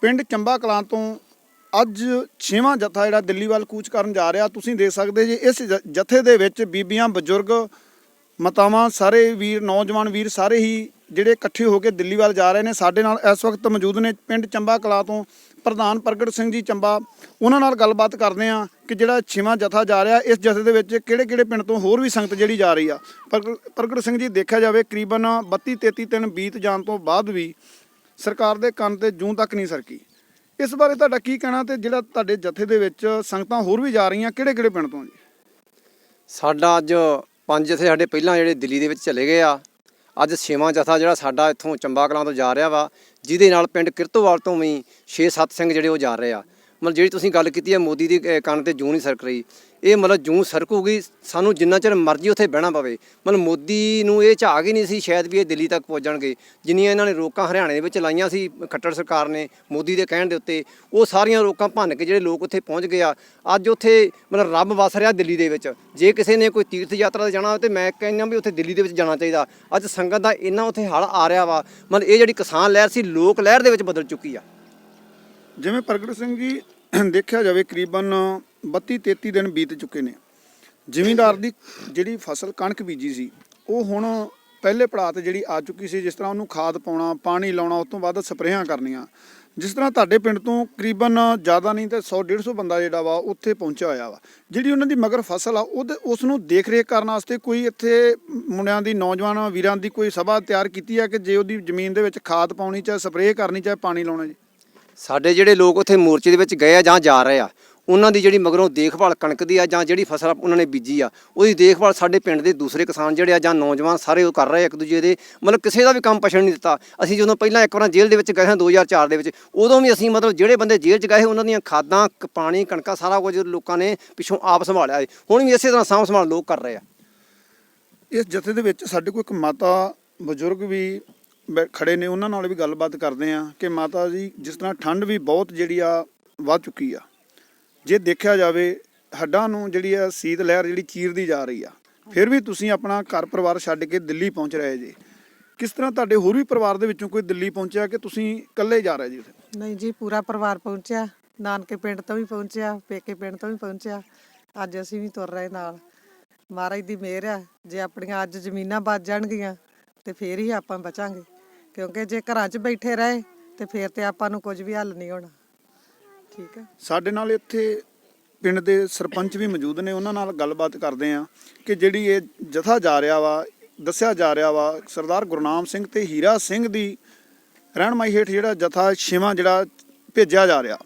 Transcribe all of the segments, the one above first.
ਪਿੰਡ ਚੰਬਾ ਕਲਾਂ ਤੋਂ ਅੱਜ ਛੇਵਾਂ ਜਥਾ ਜਿਹੜਾ ਦਿੱਲੀ ਵੱਲ ਕੂਚ ਕਰਨ ਜਾ ਰਿਹਾ, ਤੁਸੀਂ ਦੇਖ ਸਕਦੇ ਜੀ ਇਸ ਜ- ਜਥੇ ਦੇ ਵਿੱਚ ਬੀਬੀਆਂ, ਬਜ਼ੁਰਗ, ਮਾਤਾਵਾਂ, ਸਾਰੇ ਵੀਰ, ਨੌਜਵਾਨ ਵੀਰ ਸਾਰੇ ਹੀ ਜਿਹੜੇ ਇਕੱਠੇ ਹੋ ਕੇ ਦਿੱਲੀ ਵੱਲ ਜਾ ਰਹੇ ਨੇ। ਸਾਡੇ ਨਾਲ ਇਸ ਵਕਤ ਮੌਜੂਦ ਨੇ ਪਿੰਡ ਚੰਬਾ ਕਲਾਂ ਤੋਂ ਪ੍ਰਧਾਨ ਪ੍ਰਗਟ ਸਿੰਘ ਜੀ ਚੰਬਾ। ਉਹਨਾਂ ਨਾਲ ਗੱਲਬਾਤ ਕਰਦੇ ਆ ਕਿ ਜਿਹੜਾ ਛੇਵਾਂ ਜਥਾ ਜਾ ਰਿਹਾ, ਇਸ ਜਥੇ ਦੇ ਵਿੱਚ ਕਿਹੜੇ ਕਿਹੜੇ ਪਿੰਡ ਤੋਂ ਹੋਰ ਵੀ ਸੰਗਤ ਜਿਹੜੀ ਜਾ ਰਹੀ ਆ। ਪ੍ਰਗਟ ਪ੍ਰਗਟ ਸਿੰਘ ਜੀ, ਦੇਖਿਆ ਜਾਵੇ, ਕਰੀਬਨ 32 33 ਦਿਨ ਬੀਤ ਜਾਣ ਤੋਂ ਬਾਅਦ ਵੀ ਸਰਕਾਰ ਦੇ ਕੰਨ ਤੇ ਜੂੰ ਤੱਕ ਨਹੀਂ ਸਰਕੀ। ਇਸ ਬਾਰੇ ਤੁਹਾਡਾ ਕੀ ਕਹਿਣਾ ਤੇ ਜਿਹੜਾ ਤੁਹਾਡੇ ਜਥੇ ਦੇ ਵਿੱਚ ਸੰਗਤਾਂ ਹੋਰ ਵੀ ਜਾ ਰਹੀਆਂ ਕਿਹੜੇ ਕਿਹੜੇ ਪਿੰਡ ਤੋਂ ਜੀ? ਸਾਡਾ ਅੱਜ ਪੰਜ ਜਥੇ ਸਾਡੇ ਪਹਿਲਾਂ ਜਿਹੜੇ ਦਿੱਲੀ ਦੇ ਵਿੱਚ ਚਲੇ ਗਏ ਆ। ਅੱਜ ਛੇਵਾਂ ਜਥਾ ਜਿਹੜਾ ਸਾਡਾ ਇੱਥੋਂ ਚੰਬਾ ਕਲਾਂ ਤੋਂ ਜਾ ਰਿਹਾ ਵਾ, ਜਿਹਦੇ ਨਾਲ ਪਿੰਡ ਕਿਰਤੋਵਾਲ ਤੋਂ ਵੀ 6-7 ਸਿੰਘ ਜਿਹੜੇ ਉਹ ਜਾ ਰਹੇ ਆ। ਮਤਲਬ ਜਿਹੜੀ ਤੁਸੀਂ ਗੱਲ ਕੀਤੀ ਹੈ ਮੋਦੀ ਦੀ ਅਹ, ਕੰਨ ਤੇ ਜੂੰ ਨਹੀਂ ਸਰਕ ਰਹੀ। ਇਹ ਮਤਲਬ ਜੂੰ ਸਰਕੂਗੀ ਸਾਨੂੰ ਜਿੰਨਾ ਚਿਰ ਮਰਜ਼ੀ ਉੱਥੇ ਬਹਿਣਾ ਪਵੇ। ਮਤਲਬ ਮੋਦੀ ਨੂੰ ਇਹ ਝਾਗ ਹੀ ਨਹੀਂ ਸੀ ਸ਼ਾਇਦ ਵੀ ਇਹ ਦਿੱਲੀ ਤੱਕ ਪਹੁੰਚਣਗੇ। ਜਿੰਨੀਆਂ ਇਹਨਾਂ ਨੇ ਰੋਕਾਂ ਹਰਿਆਣੇ ਦੇ ਵਿੱਚ ਲਾਈਆਂ ਸੀ ਖੱਟੜ ਸਰਕਾਰ ਨੇ ਮੋਦੀ ਦੇ ਕਹਿਣ ਦੇ ਉੱਤੇ ਉਹ ਸਾਰੀਆਂ ਰੋਕਾਂ ਭੰਨ ਕੇ ਜਿਹੜੇ ਲੋਕ ਉੱਥੇ ਪਹੁੰਚ ਗਏ ਆ। ਅੱਜ ਉੱਥੇ ਮਤਲਬ ਰੱਬ ਵਸ ਰਿਹਾ ਦਿੱਲੀ ਦੇ ਵਿੱਚ। ਜੇ ਕਿਸੇ ਨੇ ਕੋਈ ਤੀਰਥ ਯਾਤਰਾ ਤੇ ਜਾਣਾ ਹੋਵੇ ਤੇ ਮੈਂ ਕਹਿੰਦਾ ਵੀ ਉੱਥੇ ਦਿੱਲੀ ਦੇ ਵਿੱਚ ਜਾਣਾ ਚਾਹੀਦਾ। ਅੱਜ ਸੰਗਤ ਦਾ ਇੰਨਾ ਉੱਥੇ ਹਲ ਆ ਰਿਹਾ ਵਾ। ਮਤਲਬ ਇਹ ਜਿਹੜੀ ਕਿਸਾਨ ਲਹਿਰ ਸੀ ਲੋਕ ਲਹਿਰ ਦੇ ਵਿੱਚ ਬਦਲ ਚੁੱਕੀ ਆ। ਜਿਵੇਂ ਪ੍ਰਗਟ ਸਿੰਘ ਜੀ ਦੇਖਿਆ ਜਾਵੇ, ਕਰੀਬਨ 32 33 ਦਿਨ ਬੀਤ ਚੁੱਕੇ ਨੇ। ਜ਼ਿਮੀਂਦਾਰ ਦੀ ਜਿਹੜੀ ਫਸਲ ਕਣਕ ਬੀਜੀ ਸੀ, ਉਹ ਹੁਣ ਪਹਿਲੇ ਪੜਾਅ ਤੇ ਜਿਹੜੀ ਆ ਚੁੱਕੀ ਸੀ, ਜਿਸ ਤਰ੍ਹਾਂ ਉਹਨੂੰ ਖਾਦ ਪਾਉਣਾ, ਪਾਣੀ ਲਾਉਣਾ, ਉਸ ਤੋਂ ਬਾਅਦ ਸਪਰੇਆਂ ਕਰਨੀਆਂ। ਜਿਸ ਤਰ੍ਹਾਂ ਤੁਹਾਡੇ ਪਿੰਡ ਤੋਂ ਕਰੀਬਨ ਜ਼ਿਆਦਾ ਨਹੀਂ ਤੇ 100 150 ਬੰਦਾ ਜਿਹੜਾ ਵਾ, ਉੱਥੇ ਪਹੁੰਚਿਆ ਹੋਇਆ ਵਾ। ਜਿਹੜੀ ਉਹਨਾਂ ਦੀ ਮਗਰ ਫਸਲ ਆ, ਉਹਦੇ, ਉਸ ਨੂੰ ਦੇਖ ਰੇਖ ਕਰਨ ਵਾਸਤੇ ਕੋਈ ਇੱਥੇ ਮੁੰਡਿਆਂ ਦੀ, ਨੌਜਵਾਨ ਵੀਰਾਂ ਦੀ ਕੋਈ ਸਭਾ ਤਿਆਰ ਕੀਤੀ ਹੈ ਕਿ ਜੇ ਉਹਦੀ ਜ਼ਮੀਨ ਦੇ ਵਿੱਚ ਖਾਦ ਪਾਉਣੀ, ਚਾਹੇ ਸਪਰੇਅ ਕਰਨੀ, ਚਾਹੇ ਪਾਣੀ ਲਾਉਣਾ ਜੀ? ਸਾਡੇ ਜਿਹੜੇ ਲੋਕ ਉੱਥੇ ਮੋਰਚੇ ਦੇ ਵਿੱਚ ਗਏ ਆ ਜਾਂ ਜਾ ਰਹੇ ਆ, ਉਹਨਾਂ ਦੀ ਜਿਹੜੀ ਮਗਰੋਂ ਦੇਖਭਾਲ ਕਣਕ ਦੀ ਆ ਜਾਂ ਜਿਹੜੀ ਫਸਲ ਉਹਨਾਂ ਨੇ ਬੀਜੀ ਆ, ਉਹਦੀ ਦੇਖਭਾਲ ਸਾਡੇ ਪਿੰਡ ਦੇ ਦੂਸਰੇ ਕਿਸਾਨ ਜਿਹੜੇ ਆ ਜਾਂ ਨੌਜਵਾਨ ਸਾਰੇ ਉਹ ਕਰ ਰਹੇ ਆ ਇੱਕ ਦੂਜੇ ਦੇ, ਮਤਲਬ ਕਿਸੇ ਦਾ ਵੀ ਕੰਮ ਪਛੜ ਨਹੀਂ ਦਿੱਤਾ। ਅਸੀਂ ਜਦੋਂ ਪਹਿਲਾਂ ਇੱਕ ਵਾਰ ਜੇਲ੍ਹ ਦੇ ਵਿੱਚ ਗਏ ਹਾਂ 2004 ਦੇ ਵਿੱਚ, ਉਦੋਂ ਵੀ ਅਸੀਂ ਮਤਲਬ ਜਿਹੜੇ ਬੰਦੇ ਜੇਲ੍ਹ 'ਚ ਗਏ ਉਹਨਾਂ ਦੀਆਂ ਖਾਦਾਂ, ਕ- ਪਾਣੀ, ਕਣਕਾਂ, ਸਾਰਾ ਕੁਝ ਲੋਕਾਂ ਨੇ ਪਿੱਛੋਂ ਆਪ ਸੰਭਾਲਿਆ ਹੈ ਹੁਣ ਵੀ ਇਸੇ ਤਰ੍ਹਾਂ ਸਾਂਭ ਸੰਭਾਲ ਲੋਕ ਕਰ ਰਹੇ ਆ। ਇਸ ਜਥੇ ਦੇ ਵਿੱਚ ਸਾਡੇ ਕੋਲ ਇੱਕ ਮਾਤਾ ਬਜ਼ੁਰਗ ਵੀ ਖੜੇ ਨੇ, ਉਹਨਾਂ ਨਾਲ ਵੀ ਗੱਲਬਾਤ ਕਰਦੇ ਆ ਕਿ ਮਾਤਾ ਜੀ, ਜਿਸ ਤਰ੍ਹਾਂ ਠੰਡ ਵੀ ਬਹੁਤ ਜਿਹੜੀ ਆ, ਵੱਧ ਚੁੱਕੀ ਆ। ਜੇ ਦੇਖਿਆ ਜਾਵੇ, ਹੱਡਾਂ ਨੂੰ ਜਿਹੜੀ ਆ, ਸੀਤ ਲਹਿਰ ਜਿਹੜੀ ਚੀਰਦੀ ਜਾ ਰਹੀ ਆ। ਫਿਰ ਵੀ ਤੁਸੀਂ ਆਪਣਾ ਘਰ ਪਰਿਵਾਰ ਛੱਡ ਕੇ ਦਿੱਲੀ ਪਹੁੰਚ ਰਹੇ ਜੀ। ਕਿਸ ਤਰ੍ਹਾਂ ਤੁਹਾਡੇ ਹੋਰ ਵੀ ਪਰਿਵਾਰ ਦੇ ਵਿੱਚੋਂ ਕੋਈ ਦਿੱਲੀ ਪਹੁੰਚਿਆ ਕਿ ਤੁਸੀਂ ਇਕੱਲੇ ਜਾ ਰਹੇ ਜੀ ਉੱਥੇ? ਨਹੀਂ ਜੀ, ਪੂਰਾ ਪਰਿਵਾਰ ਪਹੁੰਚਿਆ। ਨਾਨਕੇ ਪਿੰਡ ਤੋਂ ਵੀ ਪਹੁੰਚਿਆ, ਪੇਕੇ ਪਿੰਡ ਤੋਂ ਵੀ ਪਹੁੰਚਿਆ। ਅੱਜ ਅਸੀਂ ਵੀ ਤੁਰ ਰਹੇ ਨਾਲ। ਮਹਾਰਾਜ ਦੀ ਮਿਹਰ ਆ, ਜੇ ਆਪਣੀਆਂ ਅੱਜ ਜ਼ਮੀਨਾਂ ਬਚ ਜਾਣਗੀਆਂ, ਤੇ ਫੇਰ ਹੀ ਆਪਾਂ ਬਚਾਂਗੇ। ਕਿਉਂਕਿ ਜੇ ਘਰਾਂ 'ਚ ਬੈਠੇ ਰਹੇ ਤੇ ਫੇਰ ਤੇ ਆਪਾਂ ਨੂੰ ਕੁਝ ਵੀ ਹੱਲ ਨਹੀਂ ਹੋਣਾ। ਠੀਕ ਹੈ ਸਾਡੇ ਨਾਲ ਇੱਥੇ ਪਿੰਡ ਦੇ ਸਰਪੰਚ ਵੀ ਮੌਜੂਦ ਨੇ, ਉਹਨਾਂ ਨਾਲ ਗੱਲਬਾਤ ਕਰਦੇ ਆ ਕਿ ਜਿਹੜੀ ਇਹ ਜਥਾ ਜਾ ਰਿਹਾ ਵਾ, ਦੱਸਿਆ ਜਾ ਰਿਹਾ ਵਾ, ਸਰਦਾਰ ਗੁਰਨਾਮ ਸਿੰਘ ਤੇ ਹੀਰਾ ਸਿੰਘ ਦੀ ਰਹਿਨਮਾਈ ਹੇਠ ਜਿਹੜਾ ਜਥਾ ਛੇਵਾਂ ਜਿਹੜਾ ਭੇਜਿਆ ਜਾ ਰਿਹਾ।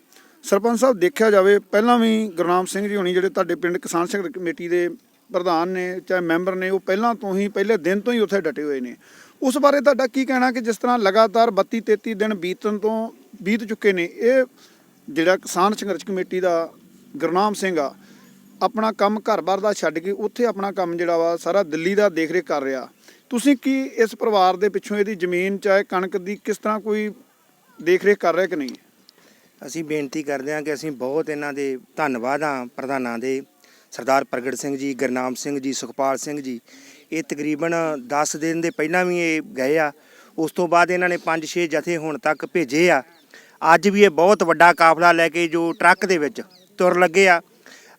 ਸਰਪੰਚ ਸਾਹਿਬ, ਦੇਖਿਆ ਜਾਵੇ, ਪਹਿਲਾਂ ਵੀ ਗੁਰਨਾਮ ਸਿੰਘ ਜੀ ਹੋਣੀ ਜਿਹੜੇ ਤੁਹਾਡੇ ਪਿੰਡ ਕਿਸਾਨ ਸੰਘਰਸ਼ ਕਮੇਟੀ ਦੇ ਪ੍ਰਧਾਨ ਨੇ, ਚਾਹੇ ਮੈਂਬਰ ਨੇ, ਉਹ ਪਹਿਲਾਂ ਤੋਂ ਹੀ, ਪਹਿਲੇ ਦਿਨ ਤੋਂ ਹੀ ਉੱਥੇ ਡਟੇ ਹੋਏ ਨੇ। ਉਸ ਬਾਰੇ ਤੁਹਾਡਾ ਕੀ ਕਹਿਣਾ ਕਿ ਜਿਸ ਤਰ੍ਹਾਂ ਲਗਾਤਾਰ 32 33 ਦਿਨ ਬੀਤਣ ਤੋਂ ਬੀਤ ਚੁੱਕੇ ਨੇ, ਇਹ ਜਿਹੜਾ ਕਿਸਾਨ ਸੰਘਰਸ਼ ਕਮੇਟੀ ਦਾ ਗੁਰਨਾਮ ਸਿੰਘ ਆ, ਆਪਣਾ ਕੰਮ ਘਰ-ਬਾਰ ਦਾ ਛੱਡ ਕੇ ਉੱਥੇ ਆਪਣਾ ਕੰਮ ਜਿਹੜਾ ਵਾ ਸਾਰਾ ਦਿੱਲੀ ਦਾ ਦੇਖ-ਰੇਖ ਕਰ ਰਿਹਾ। ਤੁਸੀਂ ਕੀ ਇਸ ਪਰਿਵਾਰ ਦੇ ਪਿੱਛੋਂ ਇਹਦੀ ਜ਼ਮੀਨ ਚਾਹੇ ਕਣਕ ਦੀ ਕਿਸ ਤਰ੍ਹਾਂ ਕੋਈ ਦੇਖ-ਰੇਖ ਕਰ ਰਿਹਾ ਕਿ ਨਹੀਂ? ਅਸੀਂ ਬੇਨਤੀ ਕਰਦੇ ਹਾਂ ਕਿ ਅਸੀਂ ਬਹੁਤ ਇਹਨਾਂ ਦੇ ਧੰਨਵਾਦ ਹਾਂ ਪ੍ਰਧਾਨਾਂ ਦੇ, ਸਰਦਾਰ ਪ੍ਰਗਟ ਸਿੰਘ ਜੀ, ਗੁਰਨਾਮ ਸਿੰਘ ਜੀ, ਸੁਖਪਾਲ ਸਿੰਘ ਜੀ। ਇਹ ਤਕਰੀਬਨ 10 ਦਿਨ ਦੇ ਪਹਿਲਾਂ ਵੀ ਇਹ ਗਏ ਆ। ਉਸ ਤੋਂ ਬਾਅਦ ਇਹਨਾਂ ਨੇ 5-6 ਜਥੇ ਹੁਣ ਤੱਕ ਭੇਜੇ ਆ। ਅੱਜ ਵੀ ਇਹ ਬਹੁਤ ਵੱਡਾ ਕਾਫਲਾ ਲੈ ਕੇ ਜੋ ਟਰੱਕ ਦੇ ਵਿੱਚ ਤੁਰ ਲੱਗੇ ਆ।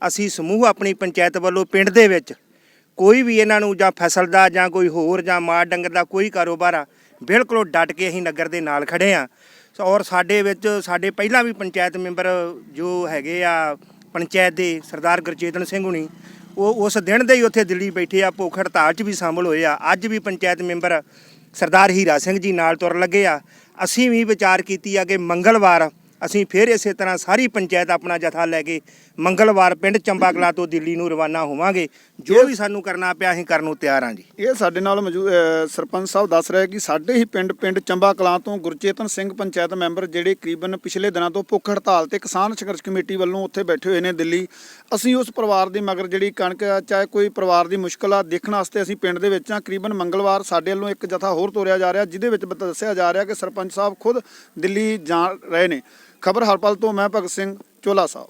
ਅਸੀਂ ਸਮੂਹ ਆਪਣੀ ਪੰਚਾਇਤ ਵੱਲੋਂ ਪਿੰਡ ਦੇ ਵਿੱਚ ਕੋਈ ਵੀ ਇਹਨਾਂ ਨੂੰ ਜਾਂ ਫਸਲ ਦਾ ਜਾਂ ਕੋਈ ਹੋਰ ਜਾਂ ਮਾਲ ਡੰਗਰ ਦਾ ਕੋਈ ਕਾਰੋਬਾਰ ਆ, ਬਿਲਕੁਲ ਡਟ ਕੇ ਅਸੀਂ ਨਗਰ ਦੇ ਨਾਲ ਖੜੇ ਆ। ਔਰ ਸਾਡੇ ਵਿੱਚ ਸਾਡੇ ਪਹਿਲਾਂ ਵੀ ਪੰਚਾਇਤ ਮੈਂਬਰ ਜੋ ਹੈਗੇ ਆ, ਪੰਚਾਇਤ ਦੇ ਸਰਦਾਰ ਗੁਰਚੇਤਨ ਸਿੰਘ ਹੁਣੀ ਉਹ ਉਸ ਦਿਨ ਦੇ ਹੀ ਉੱਥੇ ਦਿੱਲੀ ਬੈਠੇ ਆ ਭੁੱਖ ਹੜਤਾਲ 'ਚ ਵੀ ਸ਼ਾਮਲ ਹੋਏ ਆ। ਅੱਜ ਵੀ ਪੰਚਾਇਤ ਮੈਂਬਰ ਸਰਦਾਰ ਹੀਰਾ ਸਿੰਘ ਜੀ ਨਾਲ ਤੁਰ ਲੱਗੇ ਆ। ਅਸੀਂ ਵੀ ਵਿਚਾਰ ਕੀਤੀ ਆ ਕਿ ਮੰਗਲਵਾਰ ਅਸੀਂ ਫਿਰ ਇਸੇ ਤਰ੍ਹਾਂ ਸਾਰੀ ਪੰਚਾਇਤ ਆਪਣਾ ਜਥਾ ਲੈ ਕੇ ਮੰਗਲਵਾਰ ਪਿੰਡ ਚੰਬਾਕਲਾ ਤੋਂ ਦਿੱਲੀ ਨੂੰ ਰਵਾਨਾ ਹੋਵਾਂਗੇ। ਜੋ ਵੀ ਸਾਨੂੰ ਕਰਨਾ ਪਿਆ ਅਸੀਂ ਕਰਨ ਨੂੰ ਤਿਆਰ ਹਾਂ ਜੀ। ਇਹ ਸਾਡੇ ਨਾਲ ਮੌਜੂਦ ਸਰਪੰਚ ਸਾਹਿਬ ਦੱਸ ਰਹੇ ਕਿ ਸਾਡੇ ਹੀ ਪਿੰਡ ਪਿੰਡ ਚੰਬਾ ਕਲਾਂ ਤੋਂ ਗੁਰਚੇਤਨ ਸਿੰਘ ਪੰਚਾਇਤ ਮੈਂਬਰ ਜਿਹੜੇ ਕਰੀਬਨ ਪਿਛਲੇ ਦਿਨਾਂ ਤੋਂ ਭੁੱਖ ਹੜਤਾਲ ਤੇ ਕਿਸਾਨ ਸੰਘਰਸ਼ ਕਮੇਟੀ ਵੱਲੋਂ ਉੱਥੇ ਬੈਠੇ ਹੋਏ ਨੇ ਦਿੱਲੀ। ਅਸੀਂ ਉਸ ਪਰਿਵਾਰ ਦੀ ਮਗਰ ਜਿਹੜੀ ਕਣਕ ਚਾਹੇ ਕੋਈ ਪਰਿਵਾਰ ਦੀ ਮੁਸ਼ਕਲ ਆ ਦੇਖਣ ਵਾਸਤੇ ਅਸੀਂ ਪਿੰਡ ਦੇ ਵਿੱਚ ਆ। ਕਰੀਬਨ ਮੰਗਲਵਾਰ ਸਾਡੇ ਵੱਲੋਂ ਇੱਕ ਜਥਾ ਹੋਰ ਤੋਰਿਆ ਜਾ ਰਿਹਾ ਜਿਹਦੇ ਵਿੱਚ ਦੱਸਿਆ ਜਾ ਰਿਹਾ ਕਿ ਸਰਪੰਚ ਸਾਹਿਬ ਖੁਦ ਦਿੱਲੀ ਜਾ ਰਹੇ ਨੇ। ਖਬਰ ਹਰਪਲ ਤੋਂ ਮੈਂ ਭਗਤ ਸਿੰਘ ਚੋਲਾ ਸਾਹਿਬ।